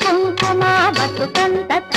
కుంకుమా బతుకంత